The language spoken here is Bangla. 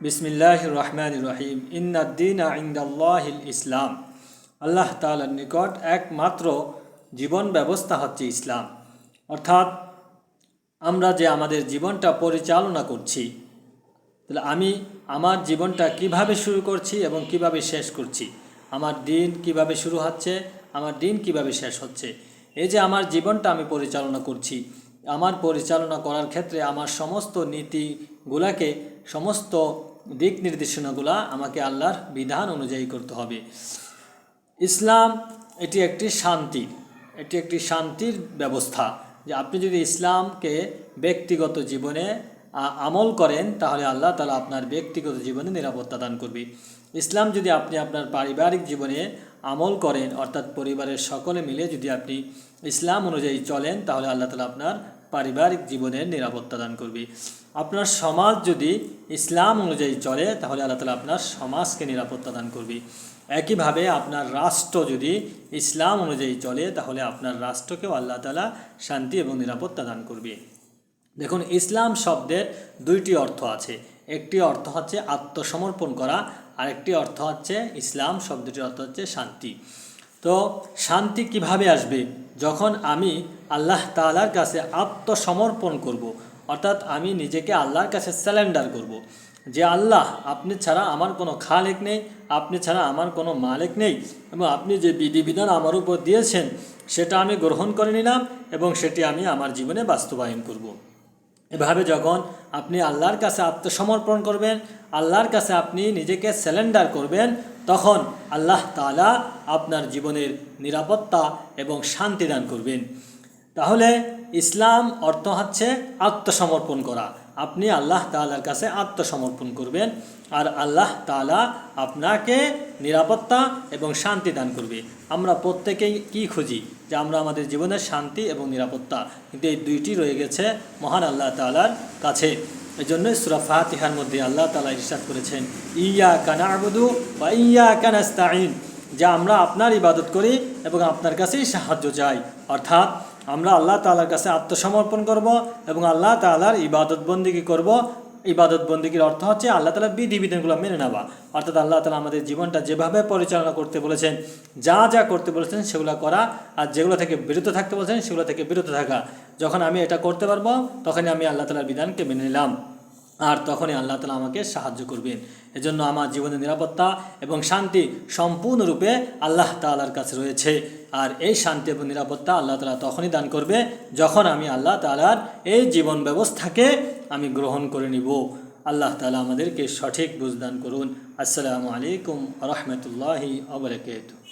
বিসমিল্লাহ রহমান রহিম। ইন্নাদ্দিন ইন্দাল্লাহিল ইসলাম। আল্লাহ তাআলার নিকট একমাত্র জীবন ব্যবস্থা হচ্ছে ইসলাম। অর্থাৎ আমরা যে আমাদের জীবনটা পরিচালনা করছি, তাহলে আমি আমার জীবনটা কীভাবে শুরু করছি এবং কীভাবে শেষ করছি? আমার দিন কীভাবে শুরু হচ্ছে? আমার দিন কীভাবে শেষ হচ্ছে? এই যে আমার জীবনটা আমি পরিচালনা করছি আমার পরিচালনা করার ক্ষেত্রে আমার সমস্ত নীতিগুলাকে, সমস্ত দিক নির্দেশনাগুলা আমাকে আল্লাহর বিধান অনুযায়ী করতে হবে। ইসলাম এটি একটি শান্তি, এটি একটি শান্তির ব্যবস্থা। যে আপনি যদি ইসলামকে ব্যক্তিগত জীবনে আমল করেন, তাহলে আল্লাহ তালা আপনার ব্যক্তিগত জীবনে নিরাপত্তা দান করবে। ইসলাম যদি আপনি আপনার পারিবারিক জীবনে আমল করেন, অর্থাৎ পরিবারের সকলে মিলে যদি আপনি ইসলাম অনুযায়ী চলেন, তাহলে আল্লাহ তালা আপনার পারিবারিক জীবনের নিরাপত্তা দান করবে। আপনার সমাজ যদি ইসলাম অনুযায়ী চলে, তাহলে আল্লাহ তালা আপনার সমাজকে নিরাপত্তা দান করবে। একইভাবে আপনার রাষ্ট্র যদি ইসলাম অনুযায়ী চলে, তাহলে আপনার রাষ্ট্রকেও আল্লাহ তালা শান্তি এবং নিরাপত্তা দান করবে। দেখুন, ইসলাম শব্দের দুইটি অর্থ আছে। একটি অর্থ হচ্ছে আত্মসমর্পণ করা, আরেকটি অর্থ হচ্ছে ইসলাম শব্দটির অর্থ হচ্ছে শান্তি। তো শান্তি কীভাবে আসবে? যখন আমি আল্লাহ তাআলার কাছে আত্মসমর্পণ করব। অর্থাৎ আমি নিজেকে আল্লাহর কাছে স্যালেন্ডার করব। যে আল্লাহ, আপনি ছাড়া আমার কোনো খালেক নেই, আপনি ছাড়া আমার কোনো মালিক নেই, এবং আপনি যে বিধিবিধান আমার উপর দিয়েছেন, সেটা আমি গ্রহণ করে নিলাম এবং সেটি আমি আমার জীবনে বাস্তবায়ন করব। এভাবে যখন আপনি আল্লাহর কাছে আত্মসমর্পণ করবেন, আল্লাহর কাছে আপনি নিজেকে স্যালেন্ডার করবেন তখন আল্লাহ তাআলা আপনার জীবনের নিরাপত্তা এবং শান্তি দান করবেন। তাহলে ইসলাম অর্থ হচ্ছে আত্মসমর্পণ করা। আপনি আল্লাহ তালার কাছে আত্মসমর্পণ করবেন আর আল্লাহ তাআলা আপনাকে নিরাপত্তা এবং শান্তি দান করবে। আমরা প্রত্যেকেই কি খুঁজি? যে আমরা আমাদের জীবনের শান্তি এবং নিরাপত্তা। কিন্তু এই দুইটি রয়ে গেছে মহান আল্লাহ তাআলার কাছে। এই জন্যই সুরা ফাতিহার মধ্যে আল্লাহ তালা ইরশাদ করেছেন ইয়া কানা আবুদু বা ইয়া কানাস্তাইন যা আমরা আপনার ইবাদত করি এবং আপনার কাছেই সাহায্য চাই। অর্থাৎ আমরা আল্লাহ তালার কাছে আত্মসমর্পণ করব এবং আল্লাহ তালার ইবাদত বন্দিগি করব ইবাদত বন্দীগীর অর্থ হচ্ছে আল্লাহ তালার বিধিবিধানগুলো মেনে নেওয়া। অর্থাৎ আল্লাহ তালা আমাদের জীবনটা যেভাবে পরিচালনা করতে বলেছেন, যা যা করতে বলেছেন সেগুলো করা আর যেগুলো থেকে বিরত থাকতে বলেছেন সেগুলো থেকে বিরত থাকা। যখন আমি এটা করতে পারব, তখনই আমি আল্লাহ তালার বিধানকে মেনে নিলাম। আর তখনই আল্লাহ তালা আমাকে সাহায্য করবেন। এজন্য আমার জীবনের নিরাপত্তা এবং শান্তি সম্পূর্ণরূপে আল্লাহ তালার কাছে রয়েছে। আর এই শান্তি এবং নিরাপত্তা আল্লাহ তালা তখনই দান করবে যখন আমি আল্লাহ তালার এই জীবন ব্যবস্থাকে আমি গ্রহণ করে নিব। আল্লাহ তালা আমাদেরকে সঠিক বুঝদান করুন। আসসালামু আলাইকুম রহমতুল্লাহি আবরকাত